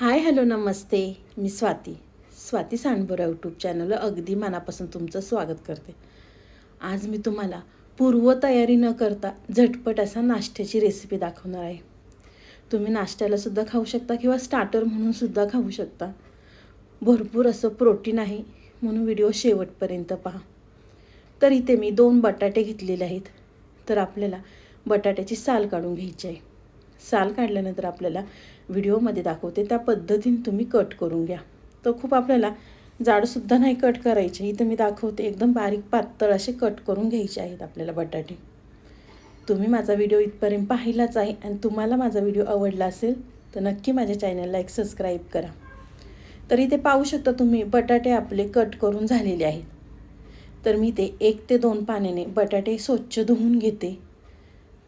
हाय hello नमस्ते. मी Swati. Swati Sandbora YouTube चॅनलला अगदी मनापासून तुमचं स्वागत करते. आज मी तुम्हाला पूर्वतयारी न करता झटपट असा नाश्त्याची रेसिपी दाखवणार आहे. तुम्ही नाश्त्यालासुद्धा खाऊ शकता किंवा स्टार्टर म्हणूनसुद्धा खाऊ शकता. भरपूर असं प्रोटीन आहे म्हणून व्हिडिओ शेवटपर्यंत पहा. तर इथे मी दोन बटाटे घेतलेले आहेत. तर आपल्याला बटाट्याची साल काढून घ्यायची आहे. साल काढल्यानंतर आपल्याला व्हिडिओमध्ये दाखवते. त्या पद्धतीने तुम्ही कट करून घ्या. तर खूप आपल्याला जाडसुद्धा नाही कट करायचे. इथं मी दाखवते एकदम बारीक पातळ असे कट करून घ्यायचे आहेत आपल्याला बटाटे. तुम्ही माझा व्हिडिओ इथपर्यंत पाहिलाच आहे आणि तुम्हाला माझा व्हिडिओ आवडला असेल तर नक्की माझ्या चॅनलला एक सबस्क्राईब करा. तर इथे पाहू शकता तुम्ही बटाटे आपले कट करून झालेले आहेत. तर मी ते एक ते दोन पाण्याने बटाटे स्वच्छ धुवून घेते.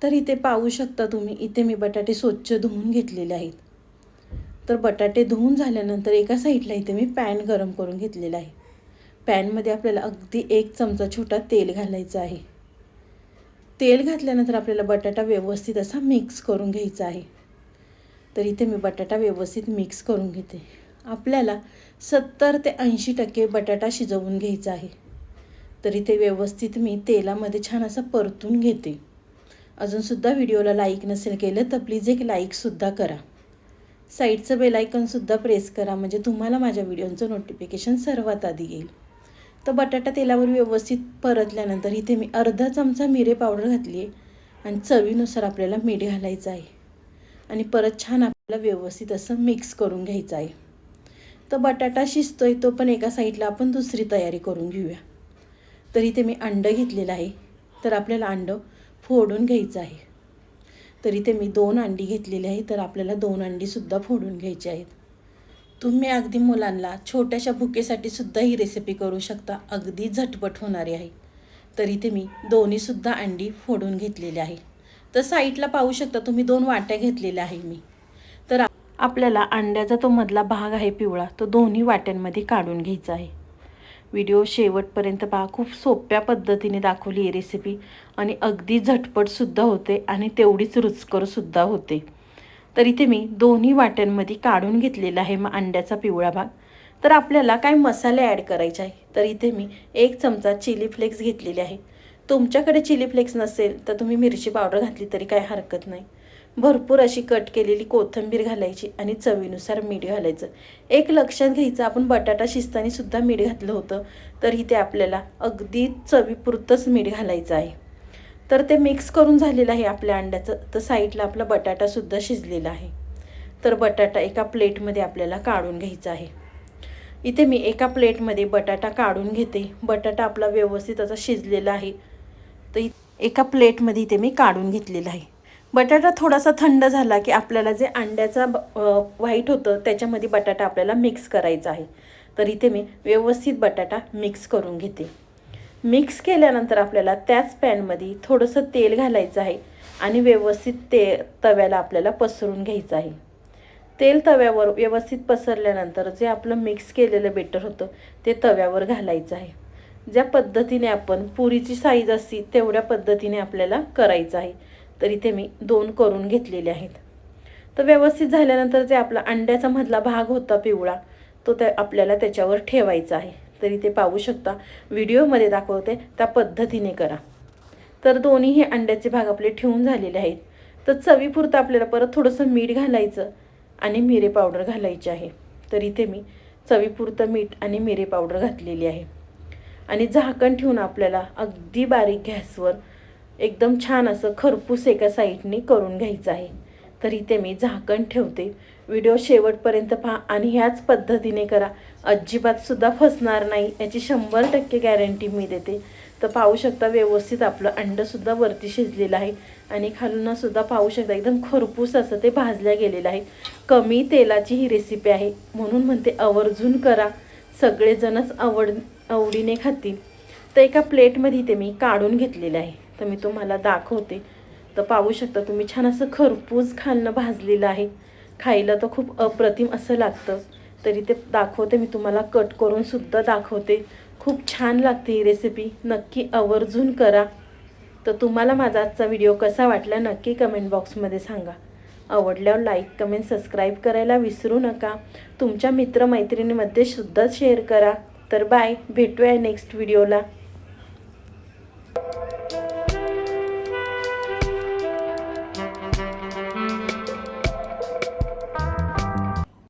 तर इथे पाहू शकता तुम्ही इथे मी बटाटे स्वच्छ धुवून घेतलेले आहेत. तर बटाटे धुवून झाल्यानंतर एका साईडला इथे मी पॅन गरम करून घेतलेला आहे. पॅनमध्ये आपल्याला अगदी एक चमचा छोटा तेल घालायचं आहे. तेल घातल्यानंतर आपल्याला बटाटा व्यवस्थित असा मिक्स करून घ्यायचा आहे. तर इथे मी बटाटा व्यवस्थित मिक्स करून घेते. आपल्याला सत्तर ते ऐंशी टक्के बटाटा शिजवून घ्यायचा आहे. तर इथे व्यवस्थित मी तेलामध्ये छान असं परतून घेते. अजूनसुद्धा व्हिडिओला लाईक नसेल केलं तर प्लीज एक लाईकसुद्धा करा. साईडचं बेलायकनसुद्धा प्रेस करा म्हणजे तुम्हाला माझ्या व्हिडिओचं नोटिफिकेशन सर्वात आधी येईल. तर बटाटा तेलावर व्यवस्थित परतल्यानंतर इथे मी अर्धा चमचा मिरे पावडर घातली आहे आणि चवीनुसार आपल्याला मीठ घालायचं आहे. आणि परत छान आपल्याला व्यवस्थित असं मिक्स करून घ्यायचं आहे. तर बटाटा शिजतोय तो पण एका साईडला आपण दुसरी तयारी करून घेऊया. तर इथे मी अंडं घेतलेलं आहे. तर आपल्याला अंडं फोडून घ्यायचं आहे. तर इथे मी दोन अंडी घेतलेली आहे तर आपल्याला दोन अंडीसुद्धा फोडून घ्यायची आहेत. तुम्ही अगदी मुलांना छोट्याशा भुकेसाठी सुद्धा ही रेसिपी करू शकता. अगदी झटपट होणारी आहे. तर इथे मी दोन्हीसुद्धा अंडी फोडून घेतलेली आहे. तर साईडला पाहू शकता तुम्ही दोन वाट्या घेतलेल्या आहे मी. तर आपल्याला अंड्याचा तो मधला भाग आहे पिवळा तो दोन्ही वाट्यांमध्ये काढून घ्यायचा आहे. व्हिडिओ शेवटपर्यंत पहा. खूप सोप्या पद्धतीने दाखवली ही रेसिपी आणि अगदी झटपटसुद्धा होते आणि तेवढीच रुचकरसुद्धा होते. तर इथे मी दोन्ही वाट्यांमध्ये काढून घेतलेला आहे मग अंड्याचा पिवळा भाग. तर आपल्याला काय मसाले ॲड करायचे आहे? तर इथे मी एक चमचा चिली फ्लेक्स घेतलेले आहे. तुमच्याकडे चिली फ्लेक्स नसेल तर तुम्ही मिरची पावडर घातली तरी काय हरकत नाही. भरपूर अशी कट केलेली कोथिंबीर घालायची आणि चवीनुसार मीठ घालायचं. एक लक्षात घ्यायचं आपण बटाटा शिजताना सुद्धा मीठ घातलं होतं तर इथे आपल्याला अगदी चवीपुरतंच मीठ घालायचं आहे. तर ते मिक्स करून झालेलं आहे आपल्या अंड्याचं तर साईडला आपला बटाटासुद्धा शिजलेला आहे. तर बटाटा एका प्लेटमध्ये आपल्याला काढून घ्यायचा आहे. इथे मी एका प्लेटमध्ये बटाटा काढून घेते. बटाटा आपला व्यवस्थित असा शिजलेला आहे. तर एका प्लेटमध्ये इथे मी काढून घेतलेला आहे. बटाटा थोडासा थंड झाला की आपल्याला जे अंड्याचा व्हाईट होतं त्याच्यामध्ये बटाटा आपल्याला मिक्स करायचा आहे. तर इथे मी व्यवस्थित बटाटा मिक्स करून घेते. मिक्स केल्यानंतर आपल्याला त्याच पॅनमध्ये थोडंसं तेल घालायचं आहे आणि व्यवस्थित ते तव्याला आपल्याला पसरून घ्यायचं आहे. तेल तव्यावर व्यवस्थित पसरल्यानंतर जे आपलं मिक्स केलेलं बेटर होतं ते तव्यावर घालायचं आहे. ज्या पद्धतीने आपण पुरीची साईज असती तेवढ्या पद्धतीने आपल्याला करायचं आहे. तर इथे मी दोन करून घेतलेले आहेत. तर व्यवस्थित झाल्यानंतर जे आपला अंड्याचा मधला भाग होता पिवळा तो त्या आपल्याला त्याच्यावर ठेवायचा आहे. तर इथे पाहू शकता. व्हिडिओमध्ये दाखवते त्या पद्धतीने करा. तर दोन्हीही अंड्याचे भाग आपले ठेवून झालेले आहेत. तर चवीपुरतं आपल्याला परत थोडंसं मीठ घालायचं आणि मिरे पावडर घालायची आहे. तर इथे मी चवीपुरतं मीठ आणि मिरे पावडर घातलेली आहे. आणि झाकण ठेवून आपल्याला अगदी बारीक गॅसवर एकदम छान असं खरपूस एका साईडने करून घ्यायचं आहे. तर इथे मी झाकण ठेवते. व्हिडिओ शेवटपर्यंत पहा आणि ह्याच पद्धतीने करा. अजिबातसुद्धा फसणार नाही. याची शंभर टक्के गॅरंटी मी देते. तर पाहू शकता व्यवस्थित आपलं अंडंसुद्धा वरती शिजलेलं आहे. आणि खालूनसुद्धा पाहू शकता एकदम खरपूस असं ते भाजल्या गेलेलं आहे. कमी तेलाची ही रेसिपी आहे. म्हणून म्हणते आवर्जून करा. सगळेजणच आवड आवडीने खातील. तर एका प्लेटमध्ये ते मी काढून घेतलेलं आहे. तर मी तुम्हाला दाखवते. तर पाहू शकता तुम्ही छान असं खरपूस खालनं भाजलेलं आहे. खायला तर खूप अप्रतिम असं लागतं. तरी ते दाखवते मी तुम्हाला कट करूनसुद्धा दाखवते. खूप छान लागते ही रेसिपी नक्की आवर्जून करा. तर तुम्हाला माझा आजचा व्हिडिओ कसा वाटला नक्की कमेंट बॉक्समध्ये सांगा. आवडल्यावर लाईक कमेंट सबस्क्राईब करायला विसरू नका. तुमच्या मित्रमैत्रिणीमध्ये सुद्धा शेअर करा. तर बाय भेटूया नेक्स्ट व्हिडिओला